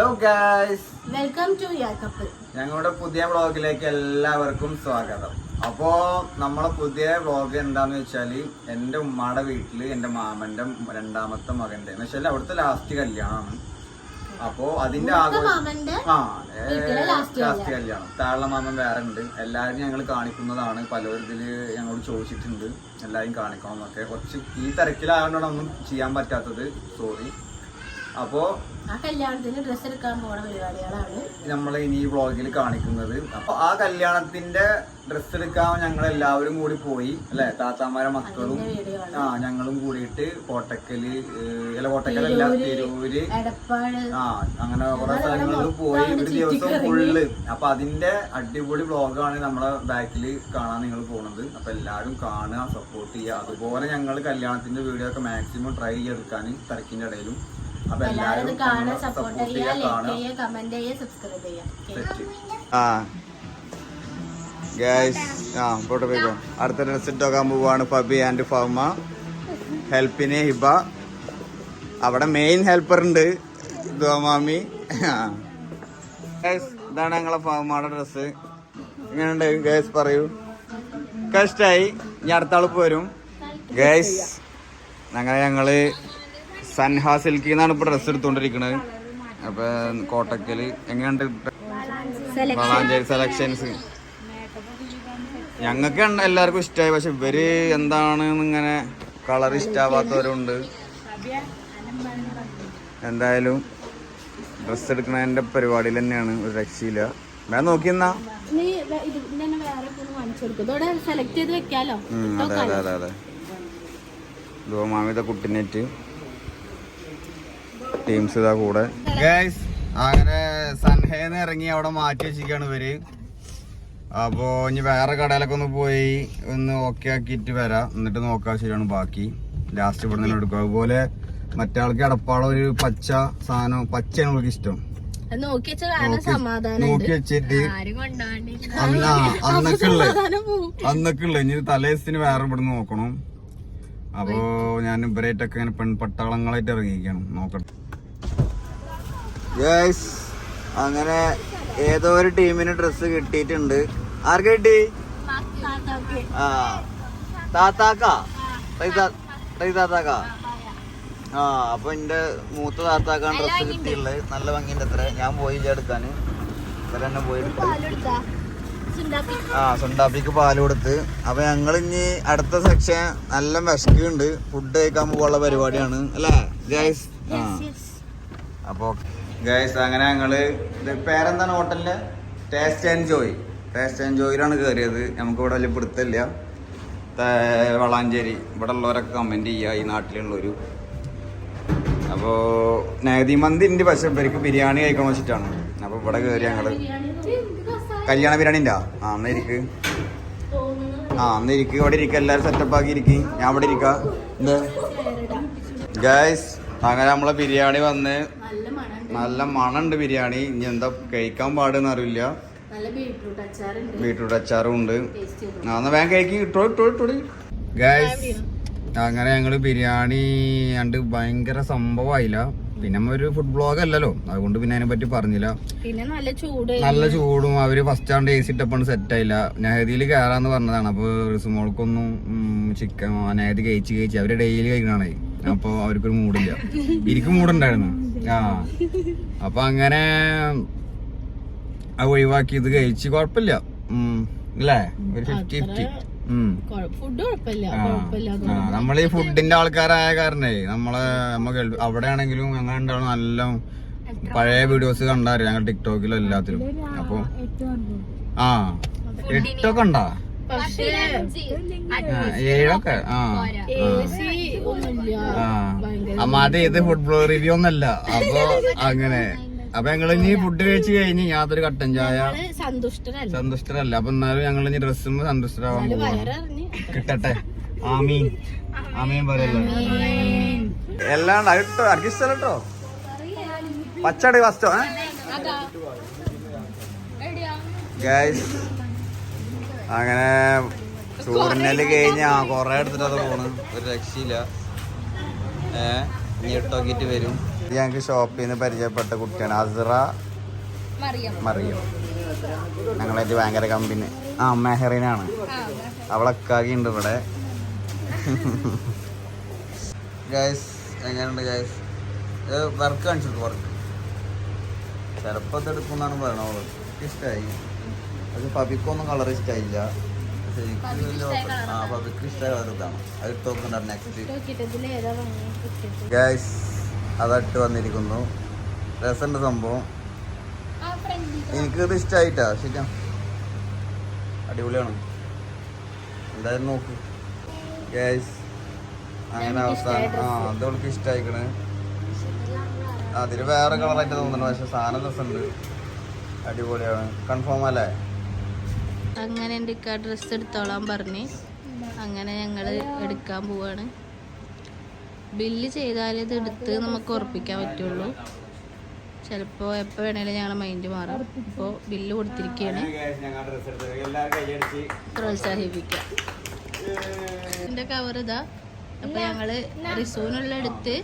Hello guys welcome to ഞങ്ങളുടെ പുതിയ വ്ളോഗിലേക്ക് എല്ലാവർക്കും സ്വാഗതം. അപ്പോ നമ്മളെ പുതിയ വ്ളോഗ് എന്താന്ന് വെച്ചാൽ എന്റെ ഉമ്മയുടെ വീട്ടിൽ എന്റെ മാമന്റെ രണ്ടാമത്തെ മകന്റെ എന്ന് വെച്ചാൽ അവിടുത്തെ ലാസ്റ്റ് കല്യാണം അപ്പോ അതിന്റെ ആഘോഷം ആ ലാസ്റ്റ് കല്യാണം. താഴെ മാമൻ വേറെ ഉണ്ട് എല്ലാവരും ഞങ്ങൾ കാണിക്കുന്നതാണ്. പലരും ഞങ്ങളോട് ചോദിച്ചിട്ടുണ്ട്. എല്ലാവരും കാണിക്കണം എന്നൊക്കെ കുറച്ച് ഈ തിരക്കിലായതുകൊണ്ടാണ് ഒന്നും ചെയ്യാൻ പറ്റാത്തത്. സോറി അപ്പോ ആ കല്യാണത്തിന് ഡ്രസ്സ് എടുക്കാൻ പോണ പരിപാടികളാണ്. നമ്മൾ ഇനി ഈ വ്ളോഗിൽ കാണിക്കുന്നത്. അപ്പൊ ആ കല്യാണത്തിന്റെ ഡ്രസ്സ് എടുക്കാൻ ഞങ്ങൾ എല്ലാവരും കൂടി പോയി അല്ലെ? താത്താമാരെ മക്കളും ആ ഞങ്ങളും കൂടിയിട്ട് കോട്ടക്കൽ അല്ല കോട്ടക്കലല്ല തിരൂര് ആ അങ്ങനെ കുറെ സ്ഥലങ്ങളിൽ പോയി ഒരു ദിവസം ഫുള്ള് അപ്പൊ അതിന്റെ അടിപൊളി വ്ളോഗാണ് നമ്മളെ ബാക്കിൽ കാണാൻ നിങ്ങൾ പോണത്. അപ്പൊ എല്ലാരും കാണുക സപ്പോർട്ട് ചെയ്യുക. അതുപോലെ ഞങ്ങൾ കല്യാണത്തിന്റെ വീഡിയോ ഒക്കെ മാക്സിമം ട്രൈ ചെയ്തെടുക്കാൻ തിരക്കിന്റെ ഇടയിലും. അപ്പൊ എല്ലാവരും കാണാൻ സപ്പോർട്ട് ചെയ്യുക ലൈക്ക് ചെയ്യുക കമന്റ് ചെയ്യുക സബ്സ്ക്രൈബ് ചെയ്യുക. ആ. ഗൈസ് ആ പോട്ടെ പോയിക്കോ അടുത്ത ഡ്രസ് നോക്കാൻ പോവാണ് ഫബി ആൻഡ് ഫൗമ. ഹെൽപ്പിന് ഹിബ. അവിടെ മെയിൻ ഹെൽപ്പർ ഉണ്ട്. ദോമാമി ഗൈസ് ഇതാണ് ഞങ്ങളെ ഫൗമയുടെ ഡ്രസ്സ് എങ്ങനെയുണ്ട്? ഗൈസ് പറയൂ. കഷ്ടായി. ഇനി അടുത്ത ആൾ പോരും. ഗൈസ് അങ്ങനെ ഞങ്ങൾ സൻഹാ സിൽക്കിൽ നിന്നാണ് ഇപ്പൊ ഡ്രസ്സ് എടുത്തോണ്ടിരിക്കുന്നത് അപ്പൊ കോട്ടക്കൽ എങ്ങനെയുണ്ട് വളാഞ്ചേരി സെലക്ഷൻസ് ഞങ്ങൾക്ക് എല്ലാവർക്കും ഇഷ്ടമായി പക്ഷെ ഇവർ എന്താണ് ഇങ്ങനെ കളർ ഇഷ്ടാവാത്തവരുണ്ട്. എന്തായാലും ഡ്രസ്സ് എടുക്കണതിന്റെ പരിപാടിയിൽ തന്നെയാണ്. ഒരു രക്ഷയില്ല. നോക്കിയെന്നാ വേറെ വെക്കാലോ. അതെ അതെ അതെ അതെ. ഇതോ മാമിത കുട്ടിനെറ്റ്. ടീംസ് ഇതാ കൂടെ. ഗൈസ് അങ്ങനെ സൻഹേന്ന് ഇറങ്ങി അവിടെ മാറ്റി വെച്ചിരിക്കാണ് ഇവർ. അപ്പോ ഇനി വേറെ കടയിലൊക്കെ ഒന്ന് പോയി ഒന്ന് ഓക്കെ ആക്കിയിട്ട് വരാം. എന്നിട്ട് നോക്കാം ശരിയാണ് ബാക്കി. ലാസ്റ്റ് ഇവിടെ നിന്ന് എടുക്കും. അതുപോലെ മറ്റാൾക്ക് അടപ്പാള ഒരു പച്ച സാധനം പച്ചയാണ് അവൾക്ക് ഇഷ്ടം. അത് നോക്കി വെച്ചിട്ട് അന്നൊക്കെ ഉള്ള. അന്നൊക്കെ ഉള്ള. ഇനി തലേസിന് വേറെ ഇവിടെ നോക്കണം. അപ്പോ ഞാൻ ഇവരായിട്ടൊക്കെ ഇങ്ങനെ പെൺപട്ടാളങ്ങളായിട്ട് ഇറങ്ങിയിരിക്കണം നോക്കട്ടെ. യെസ് അങ്ങനെ ഏതോ ഒരു ടീമിന് ഡ്രസ്സ് കിട്ടിയിട്ടുണ്ട്. ആർക്ക് കിട്ടി? ആ. താത്താക്ക? താത്താക്ക? ആ അപ്പൊ എന്റെ മൂത്ത താത്താക്കാണ് ഡ്രസ്സ് കിട്ടിയുള്ളത് നല്ല ഭംഗിന്റെ അത്ര. ഞാൻ പോയി എടുക്കാന്. ഇവരെന്നെ പോയി എടുത്തു. ആ സുണ്ടാപ്പിക്ക് പാൽ കൊടുത്ത്. അപ്പൊ ഞങ്ങൾ ഇനി അടുത്ത സെക്ഷൻ നല്ല വിശക്കുണ്ട് ഫുഡ് കഴിക്കാൻ പോകാനുള്ള പരിപാടിയാണ്. അല്ലേ? ഗൈസ് ആ. അപ്പൊ ഗൈസ് അങ്ങനെ ഞങ്ങൾ ഇത് പേരെന്താണ് ഹോട്ടലിന്റെ? Taste and joy taste and ജോയിലാണ് കയറിയത് നമുക്ക് ഇവിടെ വലിയ പിടുത്തമില്ല. വളാഞ്ചേരി. ഇവിടെ ഉള്ളവരൊക്കെ കമന്റ് ചെയ്യുക. ഈ നാട്ടിലുള്ളൊരു അപ്പോ നഗതി മന്തി ഉണ്ട് പക്ഷെ ഇവർക്ക് ബിരിയാണി കഴിക്കണം വെച്ചിട്ടാണ്. അപ്പോൾ ഇവിടെ കയറി ഞങ്ങൾ. കല്യാണ ബിരിയാണിന്റെ ആ അന്ന് ഇരിക്ക്. ആ അന്ന് ഇരിക്ക്. ഇവിടെ ഇരിക്കുക എല്ലാവരും സെറ്റപ്പ് ആക്കി ഇരിക്കും. ഞാൻ ഇവിടെ ഇരിക്കുക എന്ത്? ഗൈസ് അങ്ങനെ നമ്മളെ ബിരിയാണി വന്ന് നല്ല മണം മണുണ്ട് ബിരിയാണി. ഇനി എന്താ കഴിക്കാൻ പാടുന്ന അറിയില്ല. ബീട്രൂട്ട് അച്ചാറും ഉണ്ട്. എന്നാ വേഗം കഴിക്കും. ഇട്ടോ ഇട്ടോ ഇട്ടോടി ഗൈസ് അങ്ങനെ ഞങ്ങൾ ബിരിയാണി കണ്ട് ഭയങ്കര സംഭവമായില്ല പിന്നെ ഒരു ഫുഡ് ബ്ലോഗ് അല്ലല്ലോ. അതുകൊണ്ട് പിന്നെ അതിനെ പറ്റി പറഞ്ഞില്ല. പിന്നെ നല്ല ചൂട് നല്ല ചൂടും. അവർ ഫസ്റ്റ് ആണ്ട് എ സി ഇട്ടപ്പോൾ സെറ്റ് ആയില്ല. നെഹദിയിൽ കയറാന്ന് പറഞ്ഞതാണ്. അപ്പൊ റിസുമോൾക്കൊന്നും ചിക്കൻ നെഹദി കഴിച്ച് കഴിച്ച്. അവർ ഡെയിലി കഴിക്കണേ അപ്പൊ അവർക്കൊരു മൂടില്ല. എനിക്ക് മൂടുണ്ടായിരുന്നു. ആ. അപ്പൊ അങ്ങനെ അത് ഒഴിവാക്കി ഇത് കഴിച്ച് കുഴപ്പമില്ല. നമ്മളീ അല്ലേ ഒരു ഫിഫ്റ്റി ഫിഫ്റ്റി ഫുഡ് കുഴപ്പമില്ല. ആ. നമ്മൾ ഈ ഫുഡിന്റെ ആൾക്കാരായ കാരണേ നമ്മളെ നമ്മ അവിടെ ആണെങ്കിലും ഞങ്ങൾ ഉണ്ടാവും നല്ല പഴയ വീഡിയോസ് കണ്ടാറിയാം ഞങ്ങൾ ടിക്ടോക്കിലും എല്ലാത്തിലും. അപ്പൊ ആ. ടിക്ടോക്ക് ഉണ്ടാ ഏഴൊക്കെ അമ്മ അത് ഇത് ഫുഡ് ബ്ലോ റിവ്യൂ ഒന്നല്ല. അപ്പൊ അങ്ങനെ. അപ്പൊ ഞങ്ങൾ ഇനി ഫുഡ് കഴിച്ച് കഴിഞ്ഞ് യാതൊരു കട്ടൻ ചായ സന്തുഷ്ടരല്ല. അപ്പൊ എന്നാലും ഞങ്ങൾ ഇനി ഡ്രസ്സും സന്തുഷ്ടരാവാൻ കിട്ടട്ടെ. ആമീൻ. ആമീൻ. പറയല്ലോ? എല്ലാം കേട്ടോ കേട്ടോ പച്ചടി ഫസ്റ്റോ ഗൈസ് അങ്ങനെ ചൂടിനെല്ലാം കഴിഞ്ഞ് ആ കൊറേ എടുത്തിട്ട് അത് പോണ്. ഒരു രക്ഷയില്ല. ഏ ഇനി ഇട്ടോക്കിട്ട് വരും. ഞങ്ങൾക്ക് ഷോപ്പിൽ നിന്ന് പരിചയപ്പെട്ട കുട്ടിയാണ്. അസ്ര മറിയം. മറിയും. ഞങ്ങളായിട്ട് ഭയങ്കര കമ്പനി. ആ മെഹറിനാണ്. അവളൊക്കെ ഉണ്ട് ഇവിടെ. ഗൈസ് എങ്ങനെയുണ്ട് ഗൈസ്? വർക്ക് കാണിച്ചു വർക്ക്. ചിലപ്പോൾ ഇത് എടുക്കുമെന്നാണ് പറയണത്. ഇഷ്ടമായി അത് പബിക്കൊന്നും കളർ ഇഷ്ടമായില്ല പക്ഷേ എനിക്ക് ആ പബിക്ക് ഇഷ്ടമായ കളർ ഇതാണ്. അത് ഇട്ട് നോക്കുന്നുണ്ട് നെക്സ്റ്റ് ഗ്യാസ് അതട്ട് വന്നിരിക്കുന്നു. രസമുണ്ട് സംഭവം. ആ ഫ്രണ്ടിൽ എനിക്ക് ഇത് ഇഷ്ടമായിട്ടാ ശരിയാ. അടിപൊളിയാണ്. എന്തായാലും നോക്ക്. ഗ്യാസ് അങ്ങനെ അവസാനം ആ dress. അത് അവൾക്ക് ഇഷ്ടമായിക്കണ് അതിന് വേറെ കളറായിട്ട് തോന്നുന്നു പക്ഷെ സാധനം രസമുണ്ട് അടിപൊളിയാണ്. കൺഫേം അല്ലേ? അങ്ങനെ എന്റെ ഇക്ക ഡ്രസ്സ് എടുത്തോളാൻ പറഞ്ഞ്. അങ്ങനെ ഞങ്ങൾ എടുക്കാൻ പോവാണ്. ബില്ല് ചെയ്താലേ ഇത് എടുത്ത് നമുക്ക് ഉറപ്പിക്കാൻ പറ്റുള്ളൂ. ചിലപ്പോൾ എപ്പോൾ വേണേലും ഞങ്ങളെ മൈൻഡ് മാറും. ഇപ്പോൾ ബില്ല് കൊടുത്തിരിക്കുകയാണ് പ്രോത്സാഹിപ്പിക്കാം. എന്റെ കവർ ഇതാ. അപ്പോൾ ഞങ്ങൾ റിസൂനുള്ള എടുത്ത്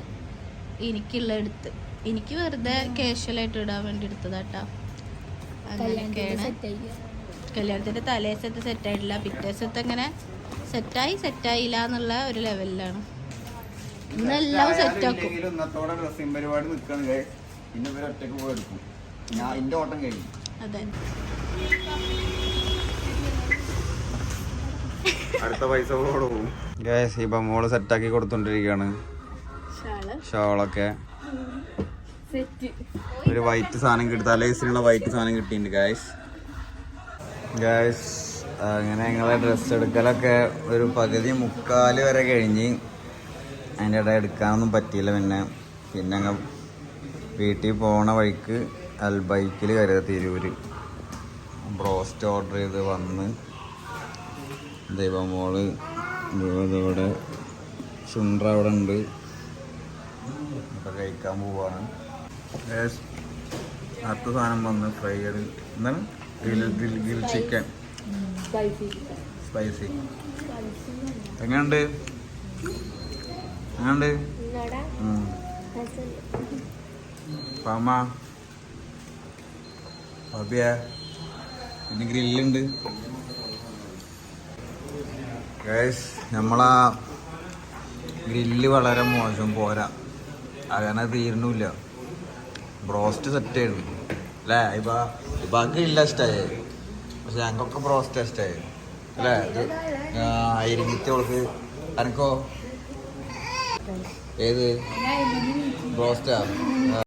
എനിക്കുള്ള എടുത്ത്. എനിക്ക് വെറുതെ കാഷ്വലായിട്ട് ഇടാൻ വേണ്ടി എടുത്തതാട്ടാ അങ്ങനെയൊക്കെയാണ്. കല്യാണത്തിന്റെ തലേസത്ത് സെറ്റ് ആയിട്ടില്ല. പിറ്റേസത്ത് അങ്ങനെ സെറ്റായി സെറ്റായില്ല എന്നുള്ള ഒരു ലെവലിലാണ് ഇന്നെല്ലാം സെറ്റ് ആക്കും. ഇന്നത്തോടെ ഡ്രസ്സിംഗ് പരിപാടി നിൽക്കാണ് ഗൈസ് പിന്നെ ഇവർ ഒറ്റയ്ക്ക് പോയി എടുക്കും. ഞാൻ ഓട്ടം കഴിഞ്ഞു. അതെ. അടുത്ത പൈസ പോകും ഗൈസ് ഇപ്പൊ മോൾ സെറ്റാക്കി കൊടുത്തോണ്ടിരിക്കുകയാണ് ഷാൾ. ഷോളൊക്കെ. സെറ്റ് ഒരു വൈറ്റ് സാധനം കിട്ടി തലേസിനുള്ള വൈറ്റ് സാധനം കിട്ടിയിട്ടുണ്ട് ഗായ്സ് ഗായ്സ് അങ്ങനെ ഞങ്ങളെ ഡ്രസ്സ് എടുക്കലൊക്കെ ഒരു പകുതി മുക്കാൽ വരെ കഴിഞ്ഞ് അതിന്റെ ഇടയിൽ എടുക്കാനൊന്നും പറ്റിയില്ല പിന്നെ. പിന്നെ അങ്ങ് വീട്ടിൽ പോണ വഴിക്ക് അൽ ബൈക്കിൽ കരുത തിരൂര് ബ്രോസ്റ്റ് ഓർഡർ ചെയ്ത് വന്ന് ദൈവമോൾ ഇവിടെ ചുണ്ട്ര അവിടെ ഉണ്ട്. ഇപ്പൊ കഴിക്കാൻ പോവാണ്. അടുത്ത സാധനം വന്ന് ഫ്രൈ ചെയ്ത് എന്താണ്? ഗ്രിൽ ചിക്കൻ സ്പൈസി എങ്ങനെയുണ്ട്? എങ്ങനെയുണ്ട്? പമ അബിയ പിന്നെ ഗ്രില്ലുണ്ട്. ഗൈസ് നമ്മളാ ഗ്രില്ല് വളരെ മോശം പോരാ. അങ്ങനെ തീരണില്ല ബ്രോസ്റ്റ് സെറ്റ് ആയിരുന്നു അല്ലേ? ഇപ്പൊ ഇപ്പൊ ഇല്ല ഇഷ്ടമായി പക്ഷെ ഞങ്ങൾക്കൊക്കെ ബ്രോസ്റ്റ് ഇഷ്ടമായി അല്ലേ? ആയിരത്തിയോൾക്ക് അനക്കോ? ഏത്? ബ്രോസ്റ്റാ